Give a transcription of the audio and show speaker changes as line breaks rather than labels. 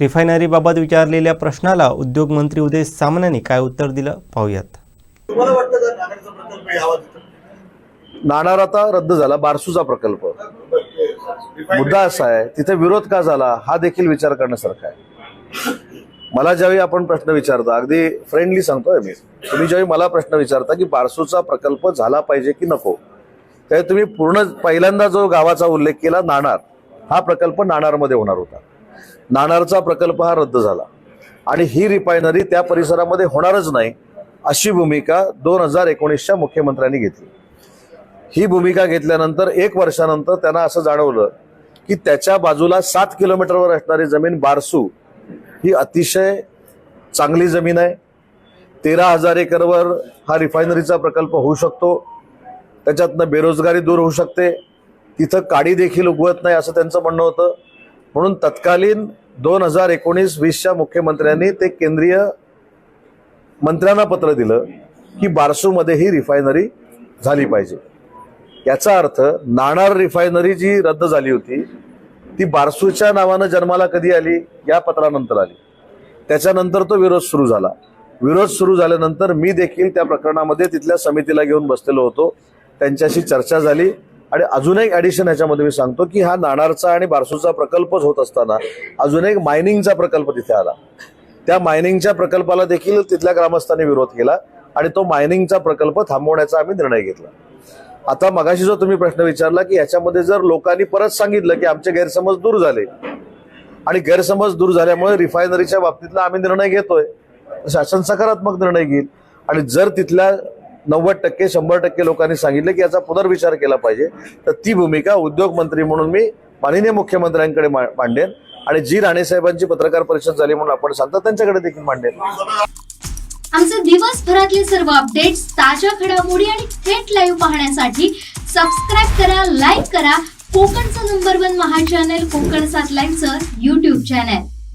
रिफायनरीबाबत विचारलेल्या प्रश्नाला उद्योगमंत्री उदय सामंतांनी काय उत्तर दिलं पाहूयात.
नाणार आता रद्द झाला बारसूचा प्रकल्प. मुद्दा असा आहे तिथे विरोध का झाला हा देखील विचार करण्यासारखा आहे. मला ज्यावेळी आपण प्रश्न विचारता अगदी फ्रेंडली सांगतोय मी. तुम्ही ज्यावेळी मला प्रश्न विचारता की बारसूचा प्रकल्प झाला पाहिजे की नको त्यावेळी तुम्ही पूर्ण पहिल्यांदा जो गावाचा उल्लेख केला नाणार हा प्रकल्प नाणारमध्ये होणार होता. नाणारचा प्रकल्प हा रद्द झाला. आणि ही रिफायनरी त्या परिसरामध्ये होणारच नाही अशी भूमिका दोन हजार एकोणीसच्या मुख्यमंत्र्यांनी घेतली. ही भूमिका घेतल्यानंतर एक वर्षानंतर त्यांना असं जाणवलं की त्याच्या बाजूला सात किलोमीटरवर असणारी जमीन बारसू ही अतिशय चांगली जमीन आहे. तेरा हजार एकरवर हा रिफायनरीचा प्रकल्प होऊ शकतो. त्याच्यातनं बेरोजगारी दूर होऊ शकते. तिथं काडी देखील उगवत नाही असं त्यांचं म्हणणं होतं. म्हणून तत्कालीन दोन हजार एकोणीस वीसच्या मुख्यमंत्र्यांनी ते केंद्रीय मंत्र्यांना पत्र दिलं की बारसूमध्ये ही रिफायनरी झाली पाहिजे. याचा अर्थ नाणार रिफायनरी जी रद्द झाली होती ती बारसूच्या नावानं जन्माला कधी आली? या पत्रानंतर आली. त्याच्यानंतर तो विरोध सुरू झाला. विरोध सुरू झाल्यानंतर मी देखील त्या प्रकरणामध्ये तिथल्या समितीला घेऊन बसलेलो होतो. त्यांच्याशी चर्चा झाली. आणि अजून एक ऍडिशन ह्याच्यामध्ये मी सांगतो की हा नाणारचा आणि बारसूचा प्रकल्पच होत असताना अजून एक मायनिंगचा प्रकल्प तिथे आला. त्या मायनिंगच्या प्रकल्पाला देखील तिथल्या ग्रामस्थांनी विरोध केला आणि तो मायनिंगचा प्रकल्प थांबवण्याचा आम्ही निर्णय घेतला. आता मगाशी जो तुम्ही प्रश्न विचारला की याच्यामध्ये जर लोकांनी परत सांगितलं की आमचे गैरसमज दूर झाले आणि गैरसमज दूर झाल्यामुळे रिफायनरीच्या बाबतीतला आम्ही निर्णय घेतोय शासन सकारात्मक निर्णय घेईल. आणि जर तिथल्या नव्वद टक्के शंभर टक्के लोकांनी सांगितलं की याचा पुनर्विचार केला पाहिजे. तर ती भूमिका उद्योग मंत्री म्हणून मी माननीय मुख्यमंत्र्यांकडे मांडेन. आणि जी राणेसाहेबांची पत्रकार परिषद झाली म्हणून आपण सांगता त्यांच्याकडे देखील मांडेन.
आमचे दिवसभरातले सर्व अपडेट्स ताज्या घडामोडी आणि थेट लाईव्ह पाहण्यासाठी सबस्क्राईब करा लाईक करा. कोकणचं नंबर वन महा चॅनल कोकण सात लाईनचं युट्यूब चॅनल